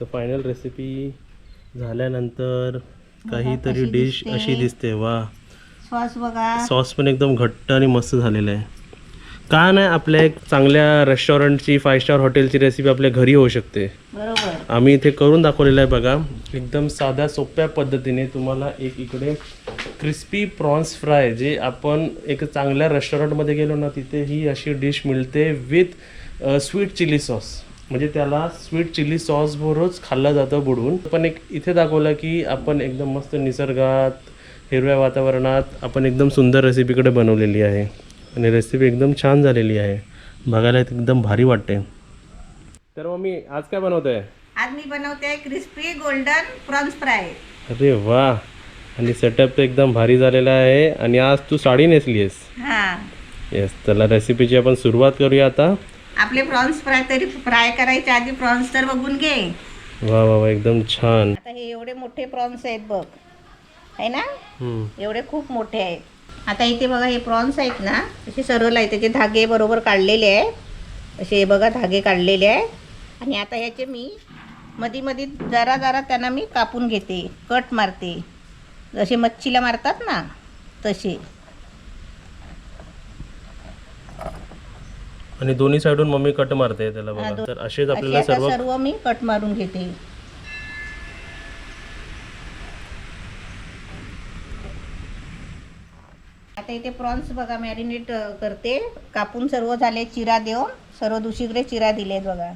तर final recipe झाल्यानंतर काहीतरी कशी डिश दिसते. अशी दिसते वा. सॉस बघा. सॉस पण एकदम घट्ट आणि मस्त झालेला आहे. का नाही आपल्या एक चांगल्या रेस्टॉरंटची फाय स्टार हॉटेलची रेसिपी आपल्या घरी होऊ शकते. बरोबर. आम्ही इथे करून दाखवलेलं आहे बघा. एकदम साध्या सोप्या पद्धतीने तुम्हाला एक इकडे क्रिस्पी प्रॉन्स फ्राय जे आपण एक चांगल्या रेस्टॉरंटमध्ये गेलो ना तिथे ही अशी डिश मिळते विथ स्वीट चिली सॉस म्हणजे त्याला स्वीट चिली सॉस बरोबरच खाल्लं जातं बुडवून. पण एक इथे दाखवलं की आपण एकदम मस्त निसर्गात हिरव्या वातावरणात आपण एकदम सुंदर रेसिपीकडे बनवलेली आहे. आणि रेसिपी एकदम छान झालेली आहे. बघायला एकदम भारी वाटते. तर मग मी आज काय बनवतोय? आज मी बनवते क्रिस्पी गोल्डन प्रॉन्स फ्राय अरे वा! आणि सेटअप तर एकदम भारी झालेला आहे. आणि आज तू साडी नेसली आहेस हा. येस त्याला रेसिपीची आपण सुरुवात करूया आता. आपले प्रॉन्स फ्राय तरी फ्राय करायच्या आधी प्रॉन्स तर बघून घे. वा वा वा एकदम छान. आता हे एवढे मोठे प्रॉन्स आहेत बघ. आहे ना. एवढे खूप मोठे आहेत. आता इथे बघा हे प्रॉन्स आहेत ना असे सरळ आहे त्याचे धागे बरोबर काढलेले आहे असे हे बघा धागे काढलेले आहे आणि आता ह्याचे मी मधी मधी जरा जरा त्यांना मी कापून घेते. कट मारते. जसे मच्छीला मारतात ना तसे. आणि दोन्ही साईडून मम्मी कट मारते त्याला बघा. तर असेच असे आपल्याला आता सर्व सर्व मी कट मारून घेते. आता इथे प्रॉन्स बघा मॅरिनेट करते. कापून सर्व झाले चिरा देऊन. सर्व दुसरीकडे चिरा दिलेत बघा.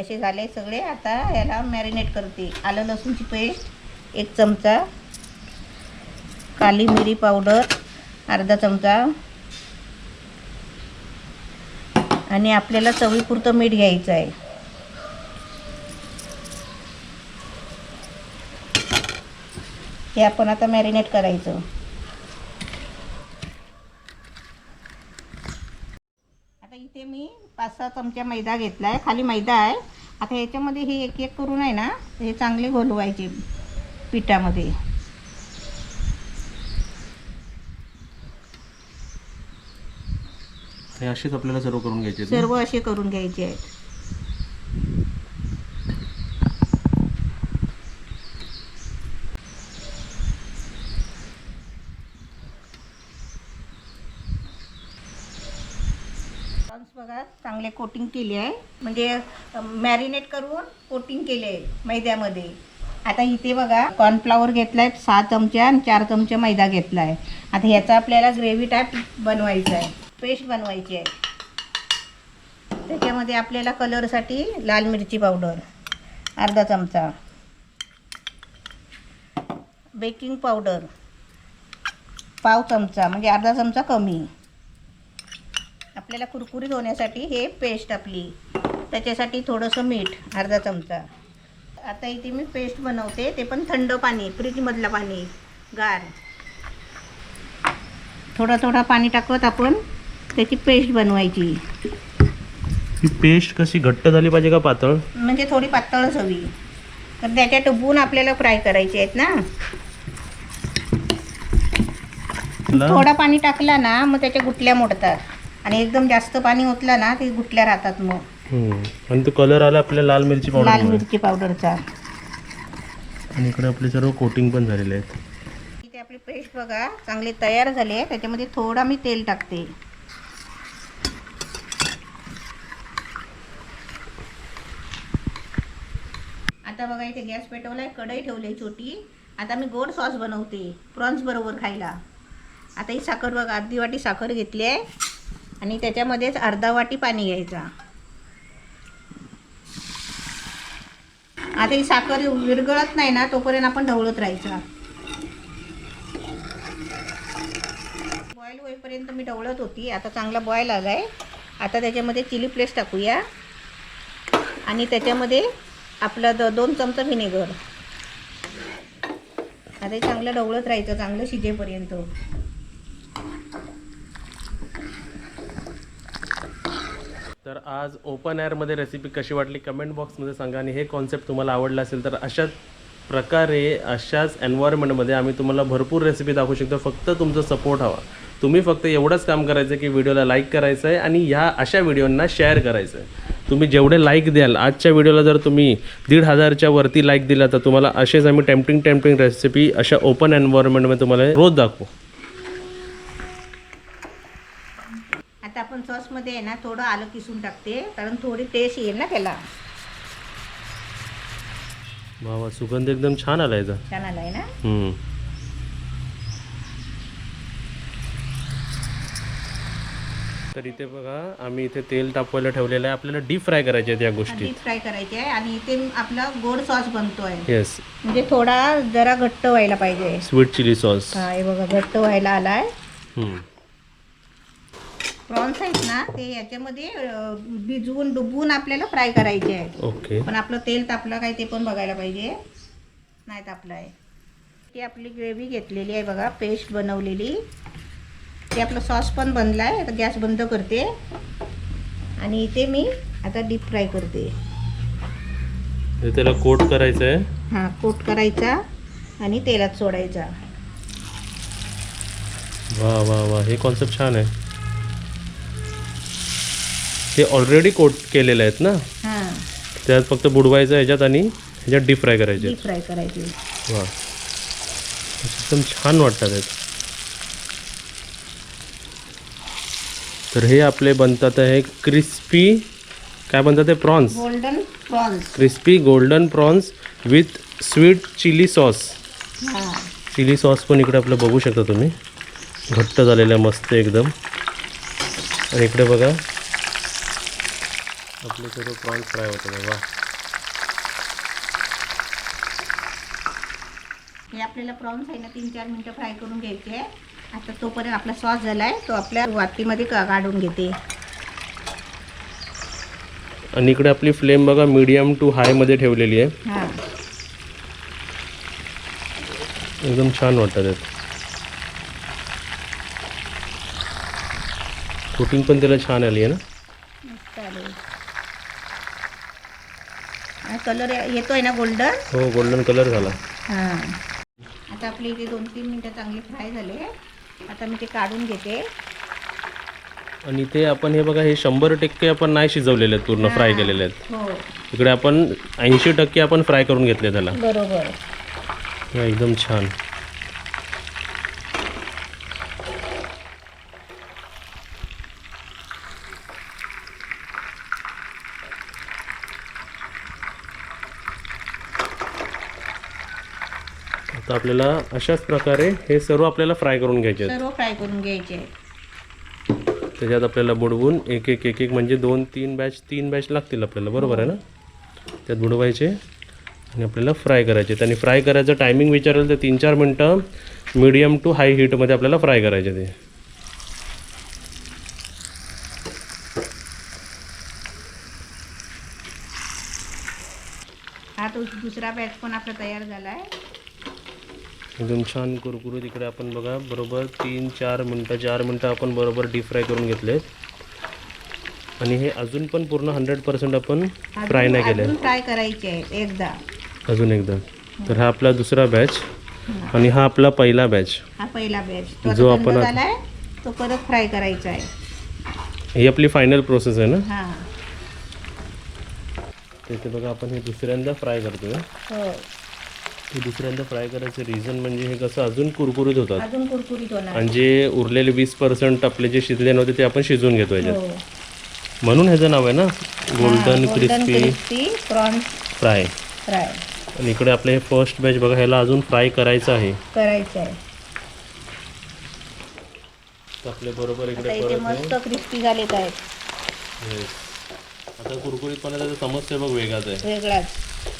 असे झाले सगळे. आता याला मॅरिनेट करते. आलं लसूणची पेस्ट एक चमचा. काली मिरी पावडर अर्धा चमचा. आणि आपल्याला चवीपुरतं मीठ घ्यायचं आहे. हे आपण आता मॅरिनेट करायचं. आता इथे मी पाच सहा चमचा मैदा घेतला आहे खाली मैदा आहे. आता ह्याच्यामध्ये हे एक एक करून आहे ना हे चांगले घोलवायचे पिठामध्ये. हे असेच आपल्याला सर्व करून घ्यायचे आहेत ना? सर्व असे करून घ्यायचे आहेत. प्रॉन्स बघा चांगले कोटिंग केले आहे. म्हणजे मॅरिनेट करून कोटिंग केले आहे मैद्यामध्ये. आता इथे बघा कॉर्नफ्लावर घेतला आहे सहा चमचा आणि चार चमचे मैदा घेतला आहे आता ह्याचा आपल्याला ग्रेव्ही टाईप बनवायचा आहे. पेस्ट बनवायची आहे. त्याच्यामध्ये आपल्याला कलरसाठी लाल मिरची पावडर अर्धा चमचा बेकिंग पावडर पाव चमचा म्हणजे अर्धा चमचा कमी. आपल्याला कुरकुरीत होण्यासाठी हे पेस्ट आपली त्याच्यासाठी थोडंसं मीठ अर्धा चमचा. आता इथे मी पेस्ट बनवते ते पण थंड पाणी फ्रीजमधलं पाणी गार. थोडं थोडं पाणी टाकत आपण त्याची पेस्ट बनवायची. ही पेस्ट कशी घट्ट झाली पाहिजे का पातळ? म्हणजे थोडी पातळच हवी. तर त्याच्या डुबून आपल्याला फ्राय करायचे आहेत ना. थोडा पाणी टाकला ना मग त्याच्या गुटल्या मोडतात. आणि एकदम जास्त पाणी ओतलं ना ते गुटल्या राहतात मग. आणि तो कलर आला आपल्या लाल मिरची लाल पावडर मिरची पावडरचा आणि इकडे आपले सर्व कोटिंग पण झालेले आहेत. इथे आपली पेस्ट बघा चांगली तयार झाली आहे. त्याच्यामध्ये थोडा मी तेल टाकते. आता बघा इथे गॅस पेटवलाय कढई ठेवली छोटी. आता मी गोड सॉस बनवते प्रॉन्स बरोबर खायला. आता ही साखर बघा अर्धी वाटी साखर घेतली आहे. आणि त्याच्यामध्येच अर्धा वाटी पाणी घ्यायचा. आता ही साखर विरघळत नाही ना तोपर्यंत आपण ढवळत राहायचा. बॉईल होईपर्यंत मी ढवळत होती. आता चांगला बॉईल आलाय. आता त्याच्यामध्ये चिली फ्लेक्स टाकूया. आणि त्याच्यामध्ये आपलं द दोन चमचा व्हिनेगर. आता चांगलं ढवळत राहायचं चांगलं शिजेपर्यंत. तर आज ओपन एअरमध्ये रेसिपी कशी वाटली कमेंट बॉक्समध्ये सांगा आणि हे कॉन्सेप्ट तुम्हाला आवडला असेल तर अशाच प्रकारे अशाच एन्व्हायरमेंटमध्ये आम्ही तुम्हाला भरपूर रेसिपी दाखवू शकतो. फक्त तुमचा सपोर्ट हवा. तुम्ही फक्त एवढंच काम करायचं की व्हिडिओला लाईक करायचं आहे आणि ह्या अशा व्हिडिओंना शेअर करायचं आहे तुम्ही जेवढे लाईक द्याल आजच्या व्हिडिओला जर तुम्ही दीड हजारच्या वरती लाईक दिला तर तुम्हाला असेच आम्ही टेम्पटिंग टेम्पटिंग रेसिपी अशा ओपन एन्व्हायरमेंटमध्ये तुम्हाला रोज दाखवू. आता आपण सॉसमध्ये आहे ना थोडं आलं किसून टाकते कारण थोडी टेस्ट येईल ना त्याला. वा वा सुगंध एकदम छान आला याचा छान आलाय ना? तर इथे बघा आम्ही इथे तेल तापवायला ठेवलेलं आहे. आपल्याला डीप फ्राय करायचे आहेत या गोष्टी. डीप फ्राय करायचे आहे आणि इथे आपला गोड सॉस बनतोय. येस म्हणजे थोडा जरा घट्ट व्हायला पाहिजे. स्वीट चिली सॉस हा हे बघा घट्ट व्हायला आलाय. प्रॉन्स आहेत ना ते याच्यामध्ये अं, भिजवून डुबवून आपल्याला फ्राय करायचे आहेत. ओके पण आपलं तेल तापलं काय ते पण बघायला पाहिजे. नाही तापलं आहे ती आपली ग्रेव्ही घेतलेली आहे बघा पेस्ट बनवलेली. ते आपलं सॉस पण बनला आहे आता गॅस बंद करते. आणि इथे मी आता डीप फ्राय करते. हे त्याला कोट करायचं आहे हां कोट करायचा आणि तेलात सोडायचा. वा वा वा हे कॉन्सेप्ट छान आहे. ते ऑलरेडी कोट केलेले आहेत ना? हां. त्यात फक्त बुडवायचं ह्याच्यात आणि ह्याच्यात डीप फ्राय करायचे डीप फ्राय करायची. वा. एकदम छान वाटतात आहेत. तर हे आपले बनतात आहे क्रिस्पी काय बनतात ते? Prawns. Golden prawns. Crispy golden prawns with sweet chilli sauce. Chilli sauce पण इकडे आपलं बघू शकता तुम्ही. घट्ट झालेलं आहे मस्त एकदम. आणि इकडे बघा. आपले सर्व प्रॉन्स फ्राय होतात वा. हे आपल्याला प्रॉन्स आहे ना तीन चार मिनटं फ्राय करून घ्यायचे. आहे आता तोपर्यंत आपला सॉस झाला आहे तो आपल्या वाटीमध्ये काढून घेते. आणि इकडे आपली फ्लेम बघा मीडियम टू हायमध्ये ठेवलेली आहे. हां. एकदम छान वाटतात आहेत. कुकिंग पण त्याला छान आली आहे ना? चालेल कलर येतोय ना गोल्डन हो गोल्डन कलर झाला. हां. आता आपले इथे दोन तीन मिनटं चांगले फ्राय झाले आता मी ते काढून घेते. आणि ते आपण हे बघा हे शंभर टक्के आपण नाही शिजवलेले आहेत पूर्ण फ्राय केलेले आहेत. हो. इकडे आपण ऐंशी टक्के आपण फ्राय करून घेतले त्याला. बरोबर. एकदम छान. आता आपल्याला अशाच प्रकारे हे सर्व आपल्याला फ्राय करून घ्यायचे आहेत. सर्व फ्राय करून घ्यायचे त्याच्यात आपल्याला बुडवून एक एक एक एक म्हणजे दोन तीन बॅच तीन बॅच लागतील आपल्याला. बरोबर आहे ना? त्यात बुडवायचे आणि आपल्याला फ्राय करायचे. आणि फ्राय करायचं टायमिंग विचारेल तर तीन चार मिनटं मीडियम टू हाय हीटमध्ये आपल्याला फ्राय करायचे ते. हा तो दुसरा बॅच पण आपला तयार झाला आहे एकदम छान कुरकुरीत इकडे आपण बघा बरोबर तीन चार मिनटं चार मिनटं आपण बरोबर डीप फ्राय करून घेतले आणि हे अजून पण पूर्ण हंड्रेड पर्सेंट आपण फ्राय नाही केले अजून फ्राय करायचे आहेत एकदा. अजून एकदा. तर हा आपला दुसरा बॅच आणि हा आपला पहिला बॅच हा पहिला बॅच जो आपण तो परत फ्राय करायचा आहे. ही आपली फायनल प्रोसेस आहे ना? हा. तिथे बघा आपण हे दुसऱ्यांदा फ्राय करतोय. हो दुसऱ्यांदा फ्राय करायचं रिझन म्हणजे हे कसं अजून कुरकुरीत होतात. अजून कुरकुरीत होणार. आणि जे उरलेले वीस पर्सेंट आपले जे शिजले नव्हते ते आपण शिजवून घेतो याच्यात. हो. म्हणून ह्याचं नाव आहे ना गोल्डन क्रिस्पी फ्राय फ्राय आणि इकडे आपलं हे फर्स्ट बॅच बघा ह्याला अजून फ्राय करायचं आहे. करायचं आहे. तर आपले बरोबर आता इकडे इथे परत मस्त क्रिस्पी झालेत आहेत. हे- Yes. आता कुरकुरीतपणा त्याचा समजते बघ वेगळाच आहे. वेगळाच.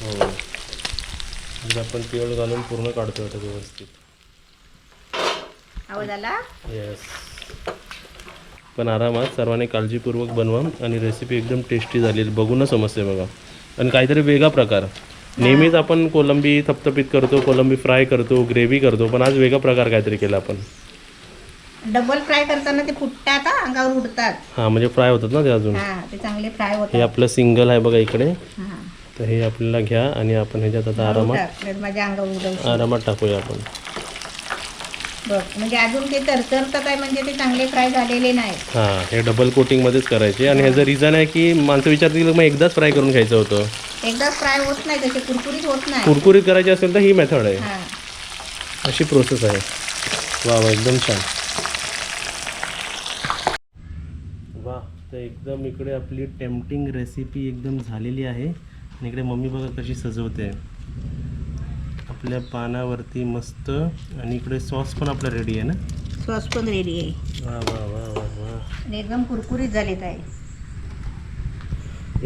हो. म्हणजे आपण तीळ घालून पूर्ण काढतो आता व्यवस्थित. आवाज आला? येस पण आरामात सर्वांनी काळजीपूर्वक बनवा आणि रेसिपी एकदम टेस्टी झाली. बघूनच समजते बघा. आणि काहीतरी वेगळा प्रकार. नेहमीच आपण कोलंबी थपथपीत करतो कोलंबी फ्राय करतो ग्रेव्ही करतो पण आज वेगळा प्रकार काहीतरी केला आपण. डबल फ्राय करताना ते फुटतात हा, अंगावर उडतात. हां म्हणजे फ्राय होतात ना ते अजून. हा ते चांगले फ्राय हे होतात आपलं सिंगल आहे बघा इकडे. हा. तर हे आपल्याला घ्या आणि आपण ह्याच्यात आता आरामात. माझ्या आरामात टाकूया आपण. बघ म्हणजे अजून ते तरतरतं काय म्हणजे ते चांगले फ्राय झालेले नाही हां हे डबल कोटिंगमध्येच करायचे. आणि ह्याचं रिझन आहे की माणसं विचारतील मग एकदाच फ्राय करून घ्यायचं होतं. एकदाच फ्राय होत नाही तसे कुरकुरीत होत नाही. कुरकुरीत करायचे असेल तर ही मेथड आहे. हा. अशी प्रोसेस आहे. वा वा एकदम छान. वा तर एकदम इकडे आपली टेम्पटिंग रेसिपी एकदम झालेली आहे. आणि इकडे मम्मी बघा कशी सजवते. आपल्या पानावरती मस्त आणि इकडे सॉस पण आपला रेडी आहे ना? सॉस पण रेडी आहे. वा वा वा वा वा. एकदम कुरकुरीत झालेत आहे.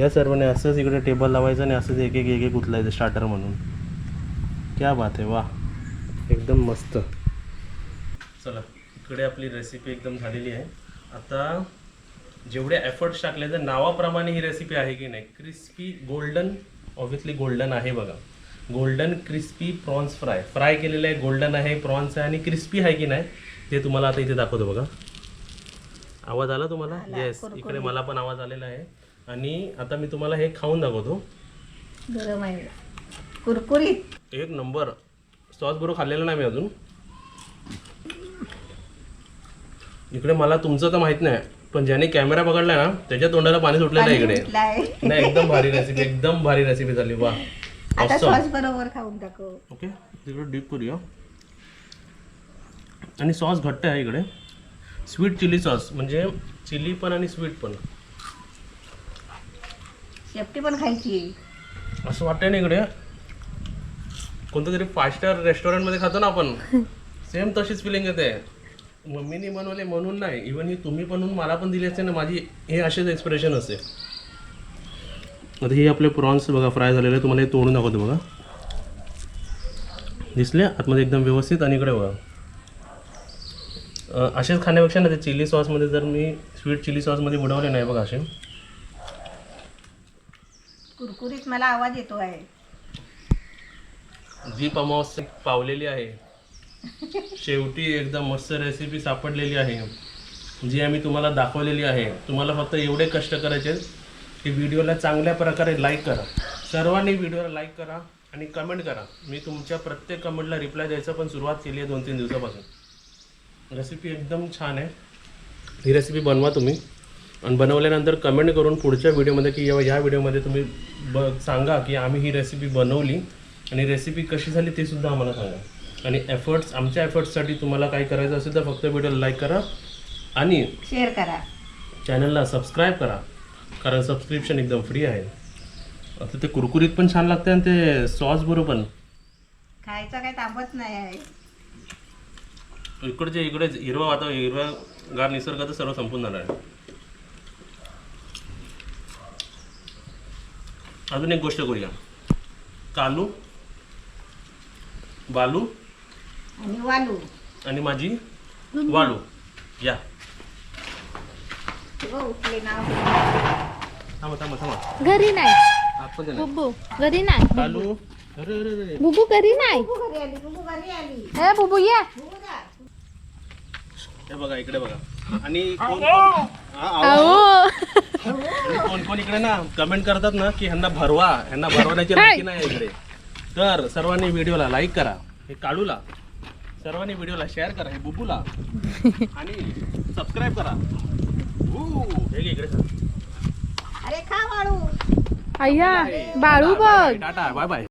या सर्वांनी असंच इकडे टेबल लावायचं आणि असंच एक एक एक एक उचलायचं स्टार्टर म्हणून. क्या बात आहे वा. एकदम मस्त. चला इकडे आपली रेसिपी एकदम झालेली आहे. आता जेवढे एफर्ट्स टाकले तर नावाप्रमाणे ही रेसिपी आहे की नाही? क्रिस्पी गोल्डन ऑब्विसली गोल्डन आहे बघा. Golden crispy prawns fry fry केलेलं आहे गोल्डन आहे प्रॉन्स आहे आणि क्रिस्पी आहे की नाही ते तुम्हाला आता इथे दाखवतो बघा. आवाज आला तुम्हाला? येस. इकडे मला पण आवाज आलेला आहे. आणि आता मी तुम्हाला हे खाऊन दाखवतो. गरम आहे. कुरकुरीत. एक नंबर. सॉस बरोबर खाल्लेलं नाही मी अजून. इकडे मला तुमचं तर माहीत नाही. पण ज्याने कॅमेरा पकडलाय ना त्याच्या तोंडाला पाणी सुटलेलं आहे इकडे. नाही एकदम भारी रेसिपी एकदम भारी रेसिपी झाली. वा. आता Awesome. सॉस बरोबर खाऊन टाकू. ओके तिकडे डीप करूया. आणि सॉस घट्ट आहे इकडे. स्वीट चिली सॉस म्हणजे चिली पण आणि स्वीट पण. शेपटी पण खायची. असं वाटतंय ना इकडे. कोणतं तरी फाय स्टार रेस्टॉरंटमध्ये खातो ना आपण. सेम तशीच फिलिंग येते. मम्मीने बनवले म्हणून नाही इव्हन ही तुम्ही बनवून मला पण दिली असते ना माझी हे असेच एक्सप्रेशन असते. आता हे आपले प्रॉन्स बघा फ्राय झालेले तुम्हाला हे तोडून दाखवतो बघा. दिसले? आतमध्ये एकदम व्यवस्थित आणि इकडे बघा. असेच खाण्यापेक्षा ना ते चिली सॉसमध्ये जर मी स्वीट चिली सॉसमध्ये बुडवले नाही बघा असे. कुरकुरीत मला आवाज येतो आहे जीप अमावस्या पावलेली आहे. शेवटी एकदम मस्त रेसिपी सापडलेली आहे. जी आम्ही तुम्हाला दाखवलेली आहे. तुम्हाला फक्त एवढे कष्ट करायचे की व्हिडिओला चांगल्या प्रकारे लाईक करा. सर्वांनी व्हिडिओला लाईक करा आणि कमेंट करा. मी तुमच्या प्रत्येक कमेंटला रिप्लाय द्यायचं पण सुरुवात केली आहे दोन तीन दिवसापासून. रेसिपी एकदम छान आहे. ही रेसिपी बनवा तुम्ही. आणि बनवल्यानंतर कमेंट करून पुढच्या व्हिडिओमध्ये की या व्हिडिओमध्ये तुम्ही ब सांगा की आम्ही ही रेसिपी बनवली आणि रेसिपी कशी झाली ते सुद्धा आम्हाला सांगा. आणि एफर्ट्स आमच्या एफर्ट्ससाठी तुम्हाला काय करायचं असेल तर फक्त व्हिडिओला लाईक करा आणि शेअर करा. चॅनलला सबस्क्राईब करा कारण सबस्क्रिप्शन एकदम फ्री आहे. आता ते कुरकुरीत पण छान लागते आणि ते सॉस बरोबर. पण खायचं काय तापत नाही आहे. इकडचे इकडे हिरवा वातावरण हिरवा गार निसर्गाचं सर्व संपून जाणार आहे. अजून एक गोष्ट करूया. कालू बालू आणि वालू. आणि माझी वाळू या. उठले नाव थांबा थांबा थांबा. घरी नाही. बुबू घरी नाही. कालू. अरे अरे अरे बुबू घरी नाही. बुबू घरी आली बुबू घरी आली. बुबू ये. बुबू जा. हे बघा इकडे बघा. आणि कोण कोण? हा, आहो. अहो आणि कोण कोण इकडे ना कमेंट करतात ना की ह्यांना भरवा. ह्यांना भरवण्याची नक्की नाही आहे इकडे. तर सर्वांनी व्हिडिओला लाईक करा. हे काळूला सर्वांनी व्हिडिओला शेअर करा हे बुबूला. आणि सबस्क्राईब करा. ऊ, हे घे इकडे. अरे खा वाळू. अय्या बाळू बघ. टाटा बाय बाय.